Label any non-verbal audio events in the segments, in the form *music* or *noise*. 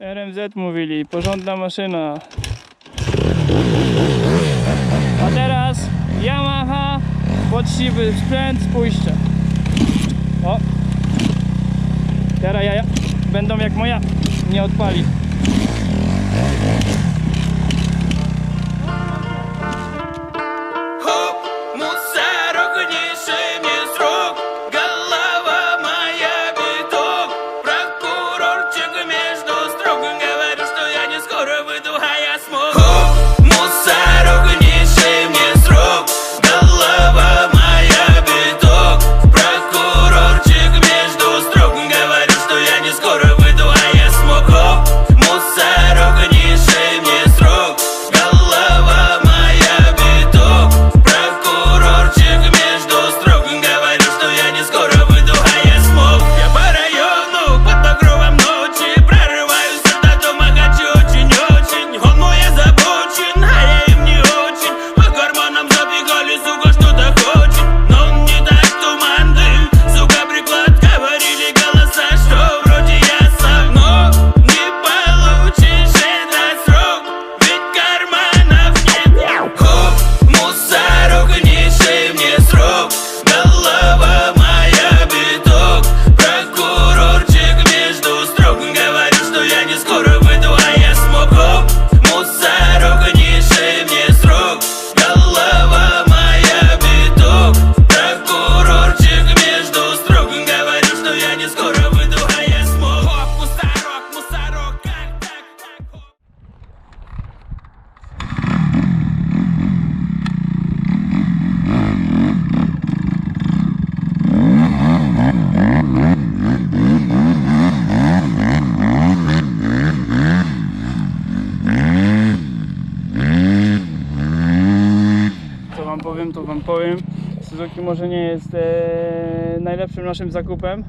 RMZ mówili, porządna maszyna. A teraz Yamaha, poczciwy sprzęt, spójrzcie. O! Teraz ja, ja będą jak moja, nie odpali. może nie jest e, najlepszym naszym zakupem,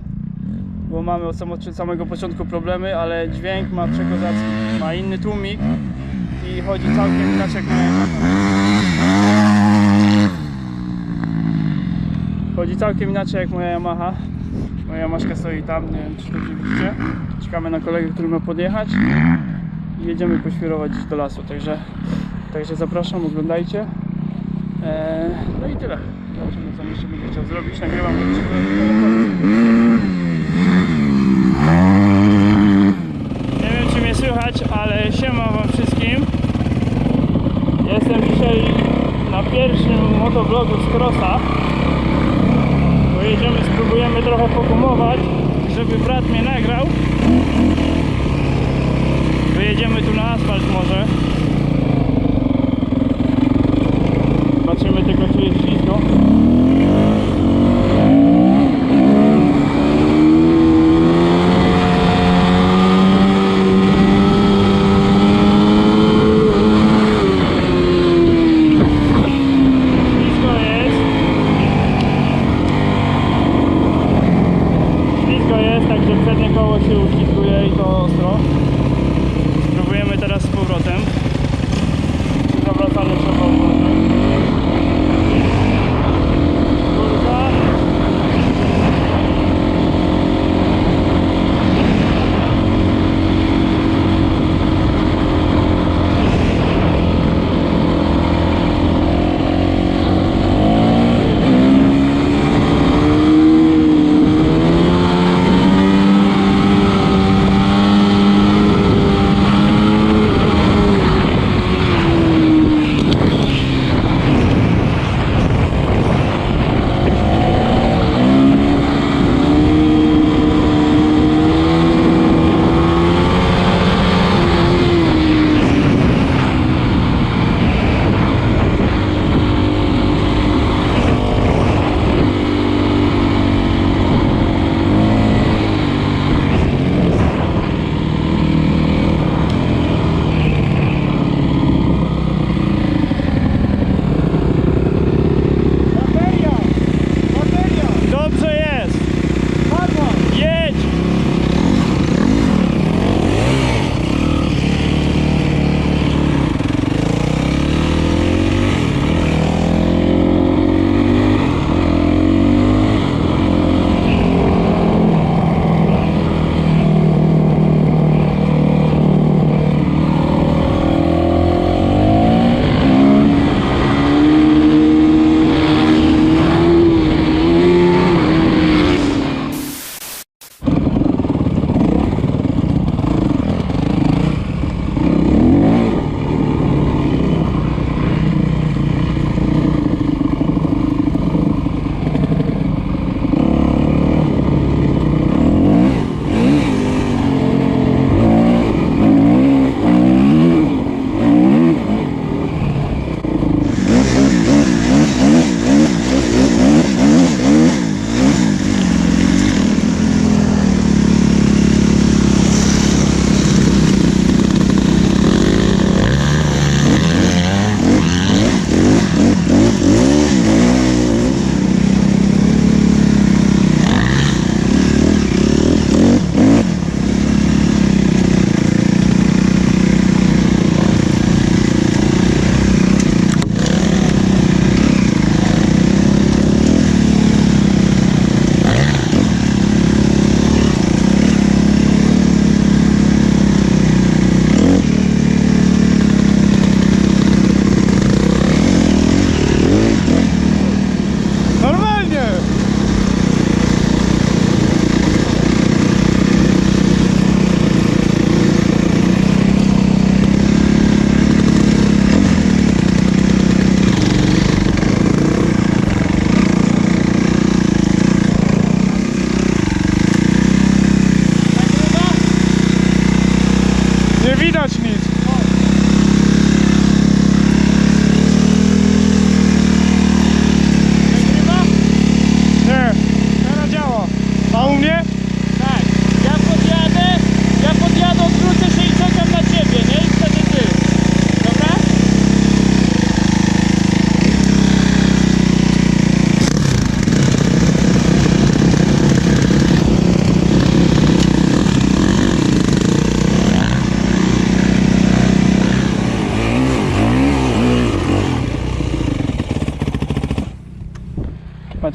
bo mamy od, samego początku problemy, ale dźwięk ma przekozacki, ma inny tłumik i chodzi całkiem inaczej jak Chodzi całkiem inaczej jak moja Yamaha. Moja maszka stoi tam, nie wiem czy to widzicie. Czekamy na kolegę, który ma podjechać i jedziemy poświrować do lasu, także, także zapraszam, oglądajcie. Eee, no i tyle. Zobaczymy co jeszcze będzie chciał zrobić. Nagrywam odcinek.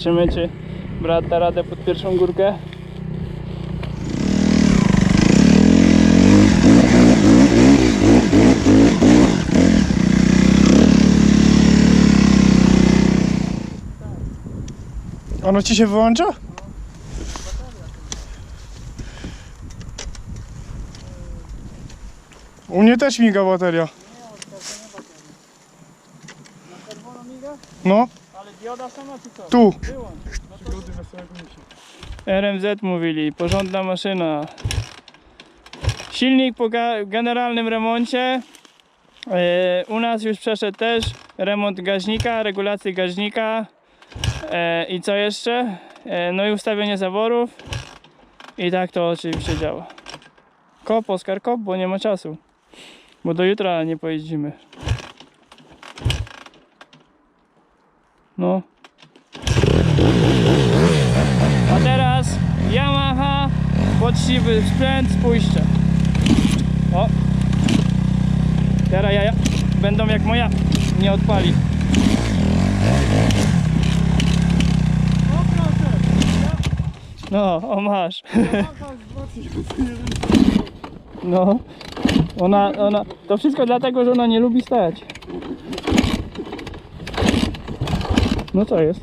Patrzymy, czy brat da radę pod pierwszą górkę. Ono ci się wyłącza? U mnie też miga bateria. No, dioda sama czy co? tu. RMZ mówili, porządna maszyna. Silnik po generalnym remoncie. E, u nas już przeszedł też remont gaźnika, regulację gaźnika. E, I co jeszcze? E, no i ustawienie zaworów. I tak to oczywiście działa. Kop, Oskar, kop, bo nie ma czasu. Bo do jutra nie pojeździmy. No. A teraz Yamaha, poczciwy sprzęt, spójrzcie. O! Teraz jaja będą jak moja, nie odpali. No, o masz. *laughs* No, ona, ona, to wszystko dlatego, że ona nie lubi stać. No co jest?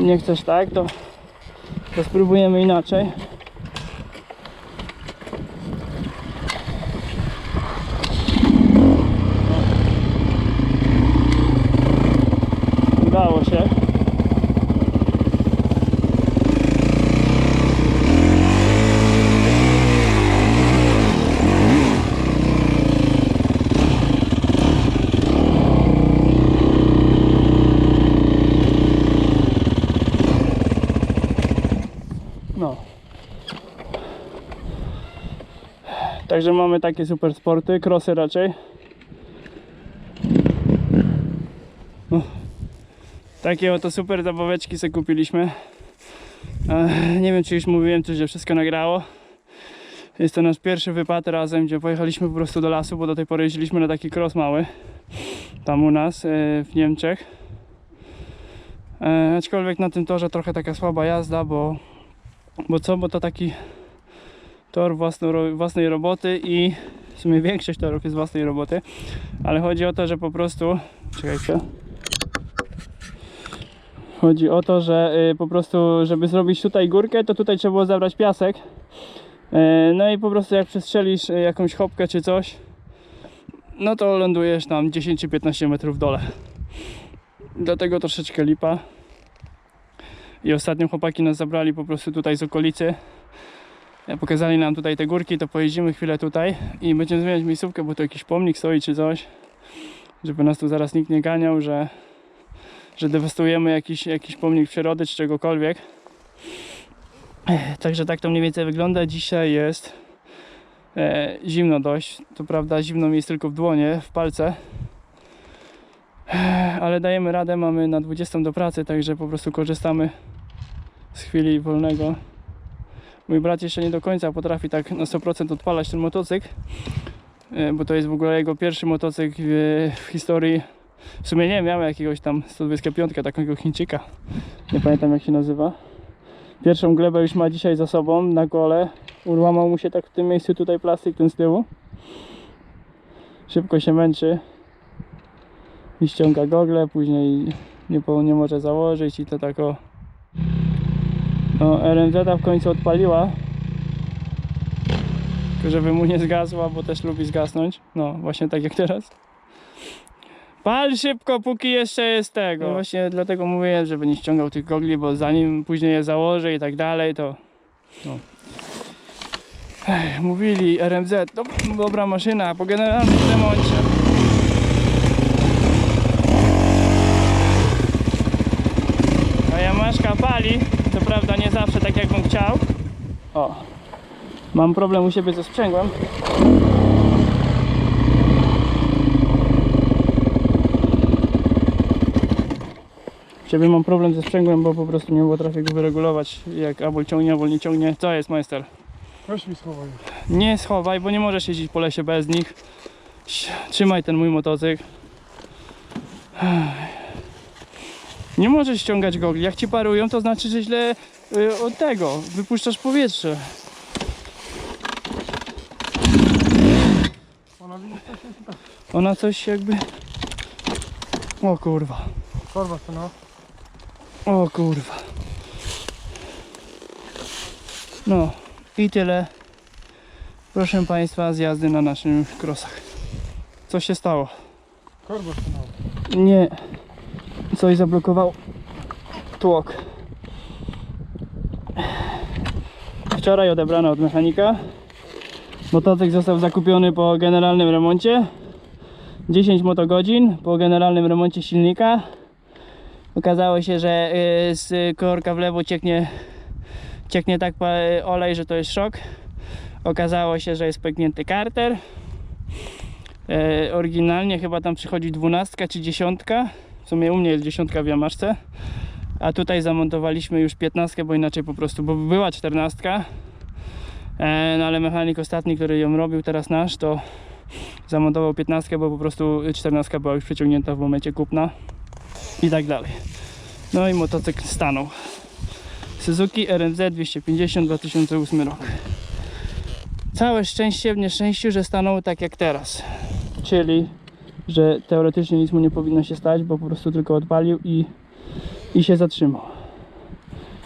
Nie chcesz tak, to, to spróbujemy inaczej. Udało się. No. Także mamy takie super sporty, crossy raczej. Takie oto super zabaweczki sobie kupiliśmy. E, nie wiem czy już mówiłem, czy że wszystko nagrało. Jest to nasz pierwszy wypad razem, gdzie pojechaliśmy po prostu do lasu, bo do tej pory jeździliśmy na taki cross mały. Tam u nas e, w Niemczech. E, aczkolwiek na tym torze trochę taka słaba jazda, bo bo co? Bo to taki tor własno, własnej roboty i w sumie większość torów jest własnej roboty, ale chodzi o to, że po prostu czekajcie. Chodzi o to, że y, po prostu żeby zrobić tutaj górkę, to tutaj trzeba było zabrać piasek. E, no i po prostu jak przestrzelisz y, jakąś chopkę czy coś no to lądujesz tam 10 czy 15 metrów w dole. Dlatego troszeczkę lipa. I ostatnio chłopaki nas zabrali po prostu tutaj z okolicy. E, Pokazali nam tutaj te górki, to pojeździmy chwilę tutaj i będziemy zmieniać miejscówkę, bo tu jakiś pomnik stoi czy coś. Żeby nas tu zaraz nikt nie ganiał, że, że dewastujemy jakiś, jakiś pomnik przyrody czy czegokolwiek. Także tak to mniej więcej wygląda. Dzisiaj jest e, zimno dość. To prawda, zimno mi jest tylko w dłonie, w palce. E, Ale dajemy radę, mamy na 20 do pracy, także po prostu korzystamy z chwili wolnego. Mój brat jeszcze nie do końca potrafi tak na 100% odpalać ten motocykl, e, bo to jest w ogóle jego pierwszy motocykl w, historii. W sumie nie miałem jakiegoś tam 125, takiego Chińczyka. Nie pamiętam jak się nazywa. Pierwszą glebę już ma dzisiaj za sobą na gole. Ułamał mu się tak w tym miejscu tutaj plastik ten z tyłu. Szybko się męczy i ściąga gogle, później nie, nie może założyć i to tak o no, RMZ w końcu odpaliła. Tylko żeby mu nie zgasła, bo też lubi zgasnąć. No, właśnie tak jak teraz. Pal szybko, póki jeszcze jest tego. No właśnie dlatego mówiłem, żeby nie ściągał tych gogli, bo zanim później je założę i tak dalej, to... No. Ech, mówili RMZ, dob dobra maszyna, po generalnym remoncie. A Yamaszka pali, prawda nie zawsze tak jak bym chciał. O, mam problem u siebie ze sprzęgłem. U siebie mam problem ze sprzęgłem, bo po prostu nie potrafię go wyregulować. Jak albo ciągnie, albo nie ciągnie. Co jest, majster? Weź mi schowaj. Nie schowaj, bo nie możesz jeździć po lesie bez nich. Trzymaj ten mój motocykl. Nie możesz ściągać gogli. Jak ci parują, to znaczy, że źle y, od tego wypuszczasz powietrze. Ona coś jakby. O kurwa. Korwa to no. O kurwa. No i tyle. Proszę Państwa, z jazdy na naszych krosach. Co się stało? Korwa to no. Nie. Coś zablokował tłok. Wczoraj odebrano od mechanika. Motocykl został zakupiony po generalnym remoncie. 10 motogodzin po generalnym remoncie silnika. Okazało się, że y, z korka w lewo cieknie, cieknie tak pa- olej, że to jest szok. Okazało się, że jest pęknięty karter. E, oryginalnie chyba tam przychodzi dwunastka czy dziesiątka. W sumie u mnie jest dziesiątka w Jamaszce. A tutaj zamontowaliśmy już piętnastkę, bo inaczej po prostu, bo była czternastka. E, no ale mechanik ostatni, który ją robił, teraz nasz, to zamontował piętnastkę, bo po prostu czternastka była już przeciągnięta w momencie kupna. I tak dalej. No i motocykl stanął. Suzuki RMZ 250 2008 rok. Całe szczęście w nieszczęściu, że stanął tak jak teraz. Czyli, że teoretycznie nic mu nie powinno się stać, bo po prostu tylko odpalił i, i się zatrzymał.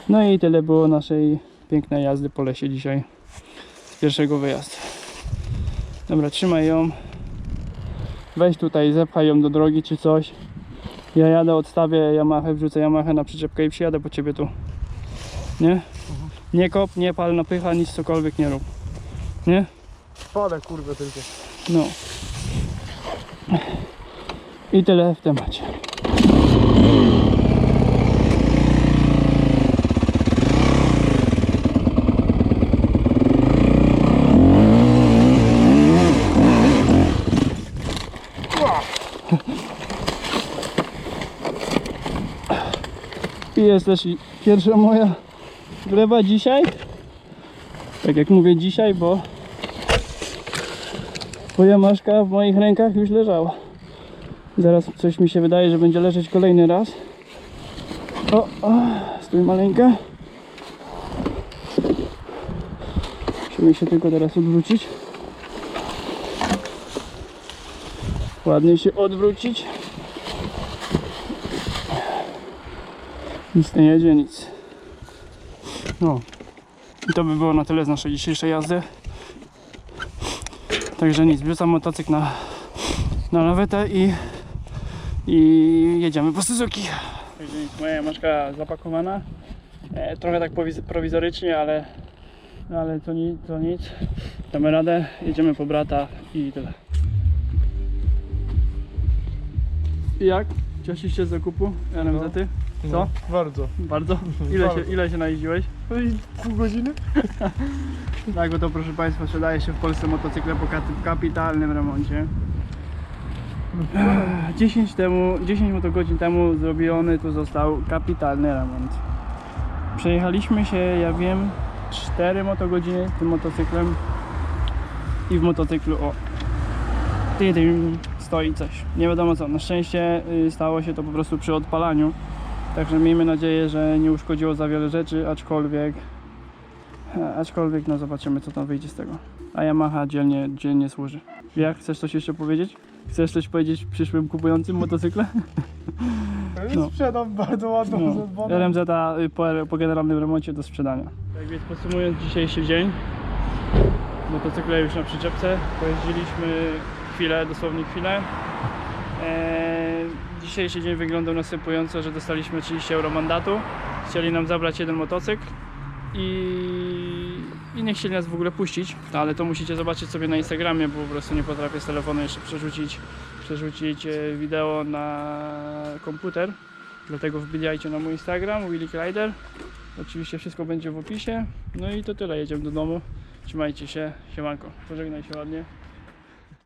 No i tyle było naszej pięknej jazdy po lesie dzisiaj. Z pierwszego wyjazdu. Dobra, trzymaj ją. Weź tutaj, zepchaj ją do drogi czy coś. Ja jadę, odstawię Yamahę, wrzucę Yamahę na przyczepkę i przyjadę po ciebie tu. Nie? Nie kop, nie pal, napycha, nic cokolwiek nie rób. Nie? Spada kurwa tylko. No. I tyle w temacie. I jest też pierwsza moja gleba dzisiaj. Tak jak mówię dzisiaj, bo Twoja maszka w moich rękach już leżała. Zaraz coś mi się wydaje, że będzie leżeć kolejny raz. O, o stój maleńka. Musimy się tylko teraz odwrócić. Ładnie się odwrócić. Nic nie jedzie, nic. No. I to by było na tyle z naszej dzisiejszej jazdy. Także nic, wrzucam motocykl na, na lawetę i, i jedziemy po Suzuki. Także nic, moja maszka zapakowana. E, trochę tak prowizorycznie, ale, ale to, ni, to nic. Damy radę, jedziemy po brata i tyle. I jak? Cieszysz się z zakupu NMZ-y? Co? No, bardzo. Bardzo? Ile się, ile się najeździłeś? No i pół godziny? *laughs* Tak, to proszę Państwa sprzedaje się w Polsce motocykle po kap- kapitalnym remoncie. 10 temu, 10 motogodzin temu zrobiony tu został kapitalny remont. Przejechaliśmy się, ja wiem, 4 motogodziny tym motocyklem i w motocyklu o stoi coś. Nie wiadomo co. Na szczęście y, stało się to po prostu przy odpalaniu. Także miejmy nadzieję, że nie uszkodziło za wiele rzeczy, aczkolwiek Aczkolwiek no zobaczymy co tam wyjdzie z tego. A Yamaha dzielnie, dzielnie służy. Jak? Chcesz coś jeszcze powiedzieć? Chcesz coś powiedzieć przyszłym kupującym motocykle? *laughs* No. Sprzedam bardzo ładną No. RMZ y, po, po generalnym remoncie do sprzedania. Tak więc podsumując dzisiejszy dzień. Motocykle już na przyczepce. Pojeździliśmy chwilę, dosłownie chwilę. Eee, dzisiejszy dzień wyglądał następująco, że dostaliśmy 30 euro mandatu. Chcieli nam zabrać jeden motocykl i, i nie chcieli nas w ogóle puścić, ale to musicie zobaczyć sobie na Instagramie, bo po prostu nie potrafię z telefonu jeszcze przerzucić, przerzucić e, wideo na komputer. Dlatego wbijajcie na mój Instagram, Willy Rider. Oczywiście wszystko będzie w opisie. No i to tyle, jedziemy do domu. Trzymajcie się, siemanko. Pożegnaj się ładnie.